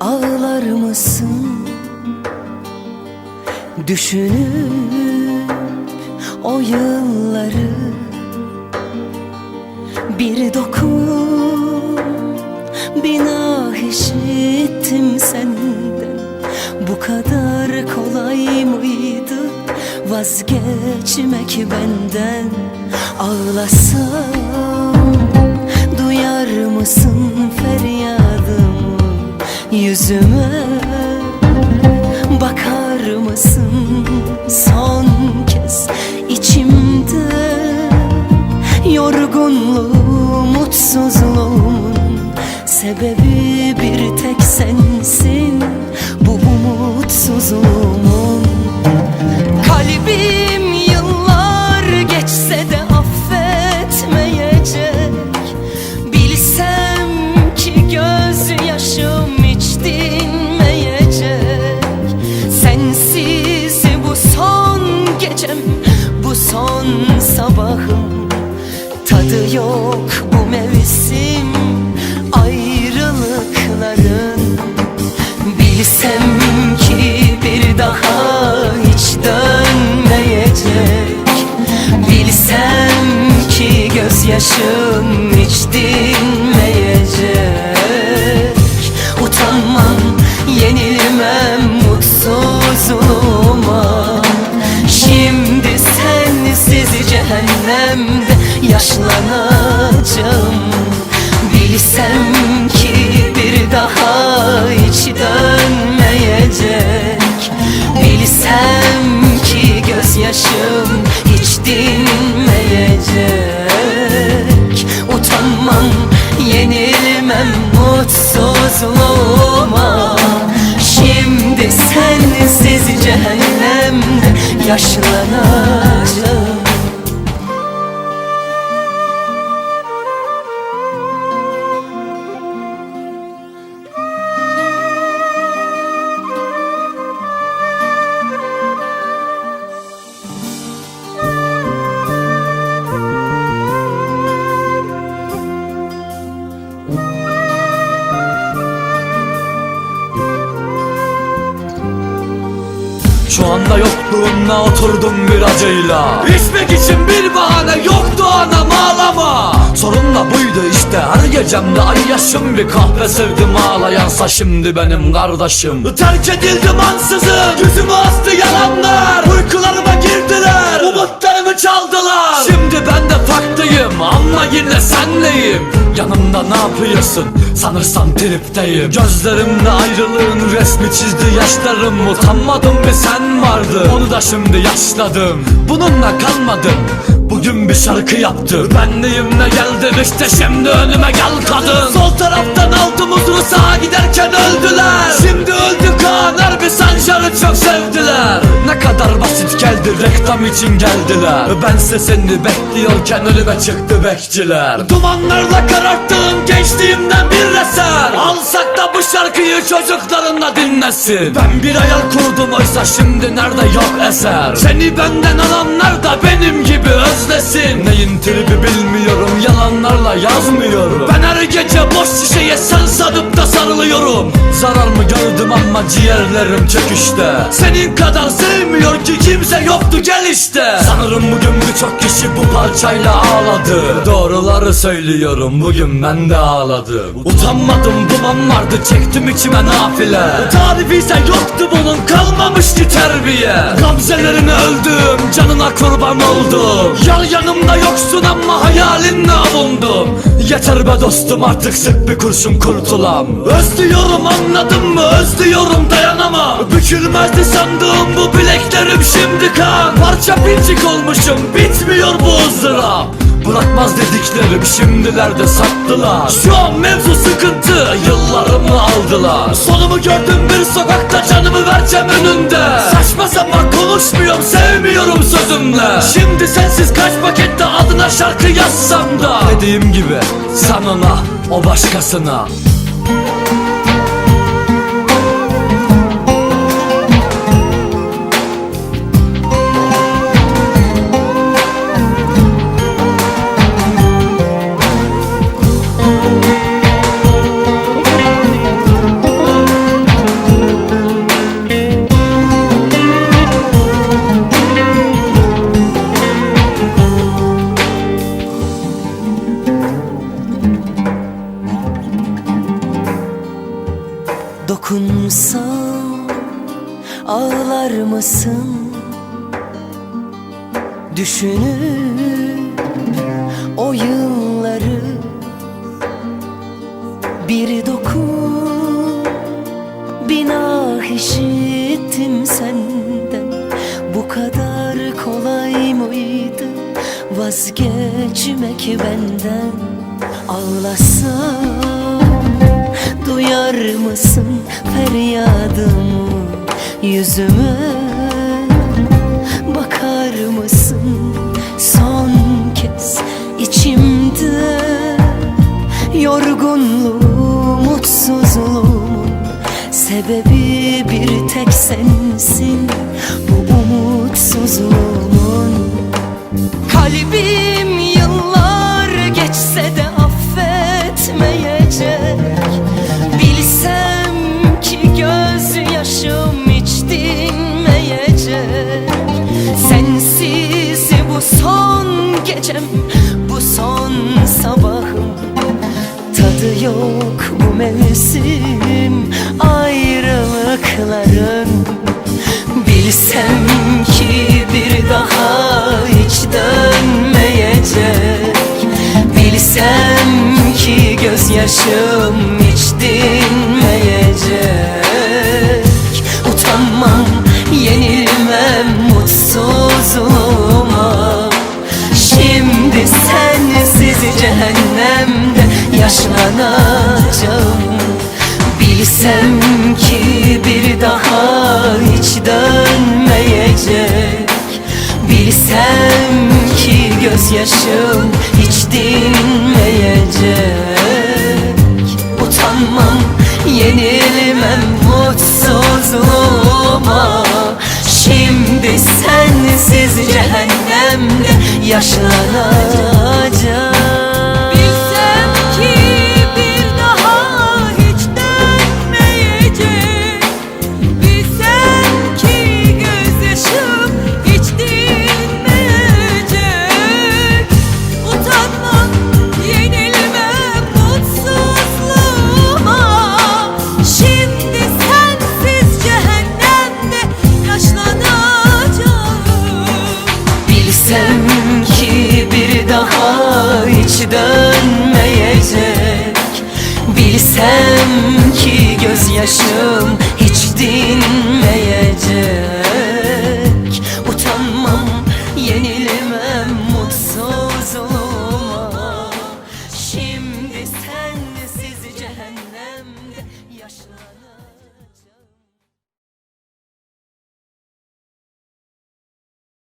ağlar mısın? Düşünüp o yılları Bir dokun bir nah işittim senden. Bu kadar kolay mıydı vazgeçmek benden? Ağlasam duyar mısın yüzüme yok bu mevsim ayrılıkların. Bilsem ki bir daha hiç dönmeyecek. Bilsem ki gözyaşım hiç dinmeyecek. Utanmam, yenilmem mutsuzluğuma Şimdi sensiz cehennemde yaşlanacağım. Bilsem ki bir daha hiç dönmeyecek. Bilsem ki gözyaşım hiç dinmeyecek. Utanmam, yenilmem mutsuzluğuma. Şimdi sensiz cehennemde yaşlanacağım Şu anda yokluğunla oturdum bir acıyla. İçmek için bir bahane yoktu anam ağlama. Sorun da buydu işte her gecemde ay yaşım. Bir kahve sevdim ağlayansa şimdi benim kardeşim. Terk edildim ansızın yüzümü astı yalanlar. Uykularıma girdiler umutlarımı çaldılar. Şimdi ben de farklıyım ama yine senleyim. Yanımda ne yapıyorsun? Sanırsan tripteyim. Gözlerimde ayrılığın resmi çizdi yaşlarım. Utanmadım bir sen vardı onu da şimdi yaşladım. Bununla kalmadım Bugün bir şarkı yaptım. Benliğimle geldim işte şimdi önüme gel kadın. Sol taraftan altımızı sağa giderken öldüler. Şimdi öldü Kaan Harbi Sancar'ı çok sevdiler. Ne kadar basit geldi reklam için geldiler. Bense seni bekliyorken önüme çıktı bekçiler. Dumanlarla kararttığım gençliğimden bir eser. Alsak da bu şarkıyı çocuklarınla dinlesin. Ben bir hayal kurdum oysa şimdi nerede yok eser. Seni benden alanlar da benim gibi özlesin Neyin tribi bilmiyorum yalanlarla yazmıyorum. Ben her gece boş şişeye sen sanıp da sarılıyorum. Zarar mı gördüm ama ciğerlerim çöküşte Senin kadar sevmiyor ki kimse yoktu gel işte. Sanırım bugün birçok kişi bu parçayla ağladı. Doğruları söylüyorum bugün ben de ağladım. Utanmadım duman vardı çektim içime nafile. Tarifi ise yoktu bunun kalmamış ki terbiye. Gamzelerine öldüm canına kurban oldum. Yar yanımda yoksun ama hayalinle avundum Yeter be dostum artık sık bir kurşun kurtulam. Özlüyorum anladın mı? Özlüyorum dayanamam. Bükülmezdi sandığım bu bileklerim şimdi kan. Parça pincik olmuşum bitmiyor bu ızdırap Bırakmaz dediklerim şimdilerde sattılar. Şu an mevzu sıkıntı yıllarımı aldılar. Sonumu gördüm bir sokakta canımı vereceğim önünde. Saçma sapan konuşmuyorum sevmiyorum sözümle. Şimdi sensiz kaç pakette adına şarkı yazsam da. Dediğim gibi sen ona o başkasına Dokunsam ağlar mısın? Düşünüp o yılları Bir dokun. Binah işittim senden. Bu kadar kolay mıydı vazgeçmek benden? Ağlasam mısın feryadımı yüzüme. Bakar mısın son kez içimde? Yorgunluğum, mutsuzluğumun Sebebi bir tek sensin Bu umutsuzluğumun. Kalbim yıllar geçse de gecem, bu son sabahım. Tadı yok bu mevsim. Ayrılıkların. Bilsem ki bir daha hiç dönmeyecek. Bilsem ki gözyaşım yaşlanacağım Bilsem ki bir daha hiç dönmeyecek. Bilsem ki gözyaşım hiç dinmeyecek. Utanmam, yenilmem mutsuzluğuma. Şimdi sensiz cehennemde yaşlanacağım dönmeyecek. Bilsem ki gözyaşım